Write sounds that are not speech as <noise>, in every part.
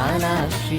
ചാലാക്ഷി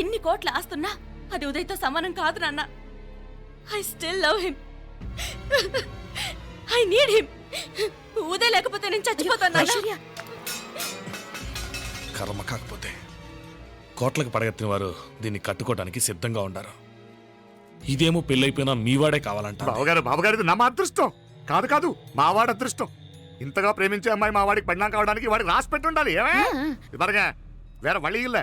ఇన్ని కోట్లు ఆస్తున్నా అది ఉదయ్తో సమానం కాదు నాన్న. I still love him I need him Uday లేకపోతే నేను చచ్చిపోతాను కర్మ కాకపోతే కోట్లకు పడగెత్తిన వారు దీన్ని కట్టుకోవడానికి సిద్ధంగా ఉండరు. ఇదేమో పెళ్ళైపోయినా మీవాడే కావాలంట బావగారు బావగారు నా అదృష్టం. కాదు కాదు మావాడి అదృష్టం. ఇంతగా ప్రేమించే అమ్మాయి మా వాడికి పడినా కావడానికి వాడికి రాసి పెట్టుండాలి ఏమే? ఇదిగా వేరే వళ్ళీ ఇల్లే.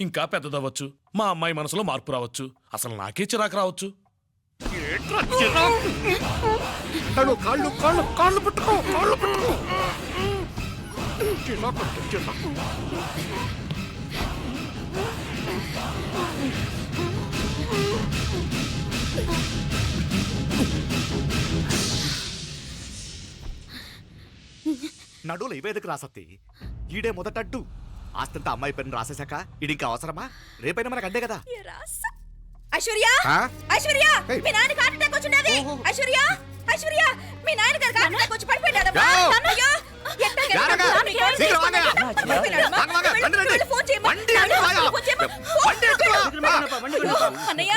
ఇంకా పెద్దదవ్వచ్చు. మా అమ్మాయి మనసులో మార్పు రావచ్చు. అసలు నాకే చిరాకు రావచ్చు. కాళ్ళు కాళ్ళు కాళ్ళు కాళ్ళు పట్టుకో కాళ్ళు పట్టుకో. చిరాకు, చిరాకు. నడువులు ఇవేదకు రాసత్తి ఈడే మొదటడ్డు. ఆస్తంతా అమ్మాయి పేరుని రాసేశాక ఇది ఇంకా అవసరమా? రేపైనా మనకు అంతే కదా. ఐశ్వర్య? ఐశ్వర్య ఏయ్. మీ నాన్నకి హార్ట్ అటాక్ వచ్చినది ఓహో. ఐశ్వర్య ఐశ్వర్య మీ నాన్న హార్ట్ అటాక్ వచ్చి అన్నయ్య? అన్నయ్య.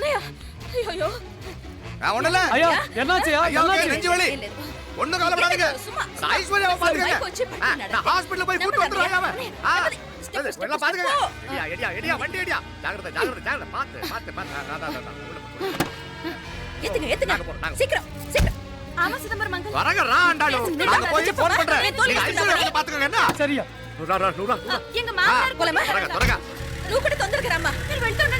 అన్నయ్య. అయ్యో பாத்து பாத்து பாத்து. ஏத்துங்க ஏத்துங்க. சீக்கிரம் சீக்கிரம். ஆமா சிதம்பரம் என்ன? சரியா. நூறா நூறா எங்க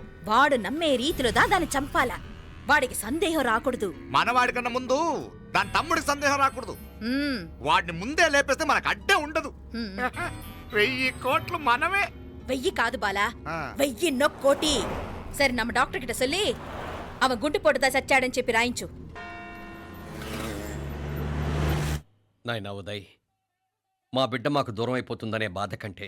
వాడు నమ్మే రీతిలోదా దాన్ని చంపాలా? వాడికి సందేహం రాకూడదు. మనవాడి కన్నా ముందు దాని తమ్ముడికి సందేహం రాకూడదు. వాడిని ముందే లేపేస్తే మనకు అడ్డే ఉండదు. <laughs> వెయ్యి కోట్లు మనమే. వెయ్యి కాదు బాలా. వెయ్యి కోటి సరే నమ్మ డాక్టర్ కిట సొల్లి అవ గుంటు పొడుదా చచ్చాడని చెప్పి రాయించు. నాయనా ఉదయ్ మా బిడ్డ మాకు దూరం అయిపోతుందనే బాధ కంటే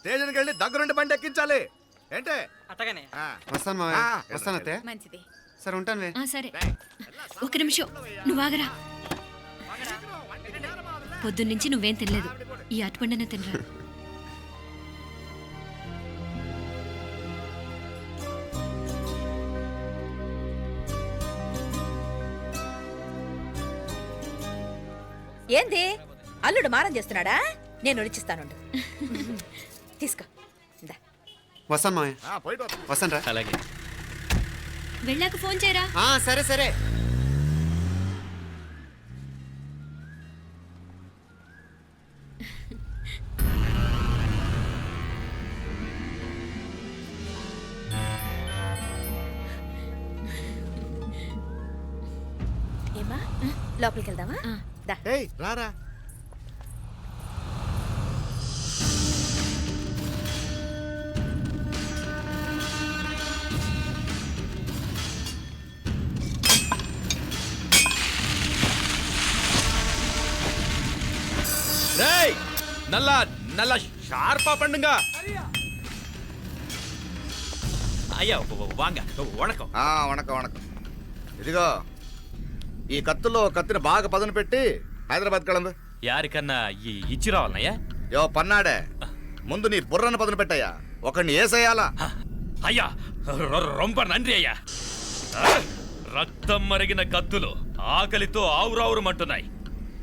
స్టేషన్కి వెళ్ళి దగ్గరుండి బండి ఎక్కించాలి. ఏంటే? అట్టగానే ఆ. వస్తాను మావయ్య. ఆ, వస్తాను అత్తే మంచిది. సరే ఉంటాను వే ఆ సరే. ఒక నిమిషం. నువ్వాగరా పొద్దున్నుంచి నువ్వేం తినలేదు. ఈ అటుపండనే తినరా? <laughs> ఏంది? అల్లుడు మారం చేస్తున్నాడా? నేను ఒలిచిస్తానుండు. <laughs> తీసుకో. ఇందా. వస్తాను వస్తా. వస్తాను రా అలాగే. వెళ్ళాక ఫోన్ చేయరా? ఆ, సరే సరే. ఏమా? లోపలికి వెళ్దామా? దా. ఏయ్ రారా. நல்லா நல்லா ஷார்ப்பா பண்ணுங்க ஐயா வ- வ- வாங்க வணக்கம் ఆ, వణకం వణకం ఇదిగో ఈ కత్తుల్లో కత్తిని బాగా పదును పెట్టి హైదరాబాద్ కళందు யாருக்கண்ணா இ- இச்சி రావాలన్నయ్యా యో పన్నాడే ముందు నీ బుర్రను పదును పెట్టయ్యా ఒకడిని ఏసేయాలా అయ్యా రొ- రొంప నంది అయ్యా రక్తం మరిగిన కత్తులు ఆకలితో ఆవురావురమంటున్నాయి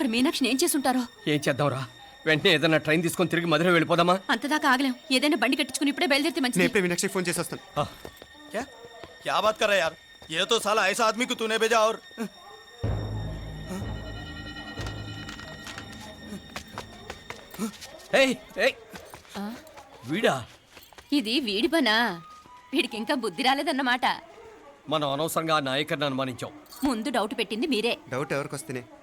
అక్కడ మీనాక్షిని ఏం చేసుంటారో ఏం చేద్దాంరా వెంటనే ఏదైనా ట్రైన్ తీసుకొని తిరిగి మధుర వెళ్ళిపోదామా అంతదాకా ఆగలేం ఏదైనా బండి కట్టించుకుని ఇప్పుడే బయలుదేరితే నేను మంచిది ఇప్పుడే మీనాక్షికి ఫోన్ చేసి వస్తాను क्या क्या बात कर रहा है यार ये तो साला ऐसा आदमी को तूने भेजा और ఏయ్ ఏయ్ వీడా ఇది వీడి పనా వీడికి ఇంకా బుద్ధి రాలేదన్నమాట మనం అనవసరంగా ఆ నాయకర్ని అనుమానించాం ముందు డౌట్ పెట్టింది మీరే డౌట్ ఎవరికి వస్తేనే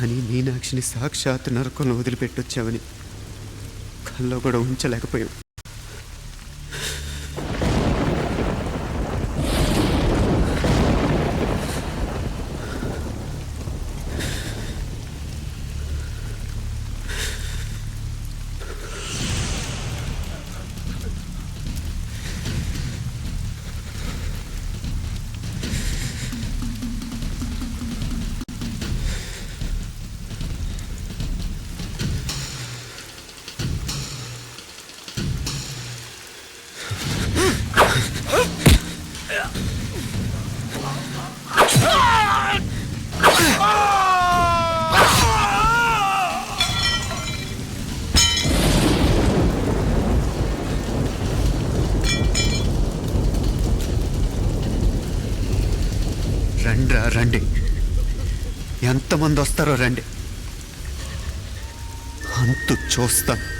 కానీ మీనాక్షిని సాక్షాత్ నరకంలో వదిలిపెట్టొచ్చావని కల్లో కూడా ఉంచలేకపోయాం ఎంతమంది వస్తారో రండి. అంతు చూస్తాను.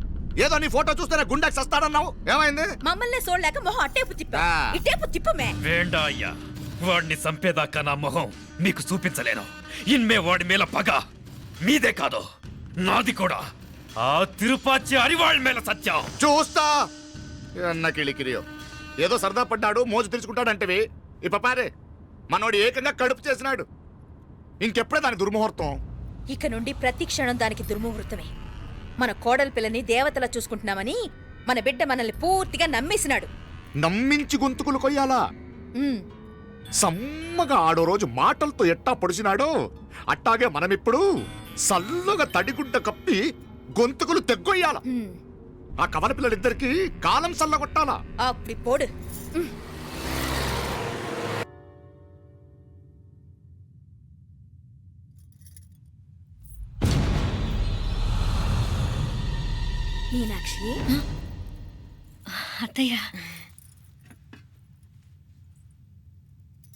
ఏదో నీ ఫోటో చూస్తేనే గుండెకి సస్తాడన్నావు? ఏమైంది? మమ్మల్ని చూడలేక మొహం అట్టేపు తిప్పా. ఆ. ఇట్టేపు తిప్పమే. వేండా అయ్యా వాడిని చంపేదాకా నా మొహం మీకు చూపించలేను. ఇన్మే వాడి మేల పగ. మీదే కాదు నాది కూడా. ఆ తిరుపాచి అరివాళ్ళ మేల సత్యం. చూస్తా. అన్న కిళికిరియో. ఏదో సరదా పడ్డాడు మోజు తెలుసుకుంటాడంటవి ఈ పపారే మనోడు ఏకంగా కడుపు చేసినాడు. ఇంకెప్పుడే దాని దుర్ముహూర్తం? ఇక నుండి ప్రతి క్షణం దానికి దుర్ముహూర్తమే. మన కోడల పిల్లని దేవతలా చూసుకుంటున్నామని మన బిడ్డ మనల్ని పూర్తిగా నమ్మేసినాడు. నమ్మించి గొంతుకులు కొయ్యాలా? సమ్మగా ఆడో రోజు మాటలతో ఎట్టా పొడిచినాడో? అట్టాగే మనమిప్పుడు సల్లుగా తడిగుడ్డ కప్పి గొంతుకులు తెగ్గొయ్యాల. ఆ కవల పిల్లలిద్దరికి కాలం సల్లగొట్టాలా? అప్పుడు పోడు. మీనాక్షి? అత్తయ్య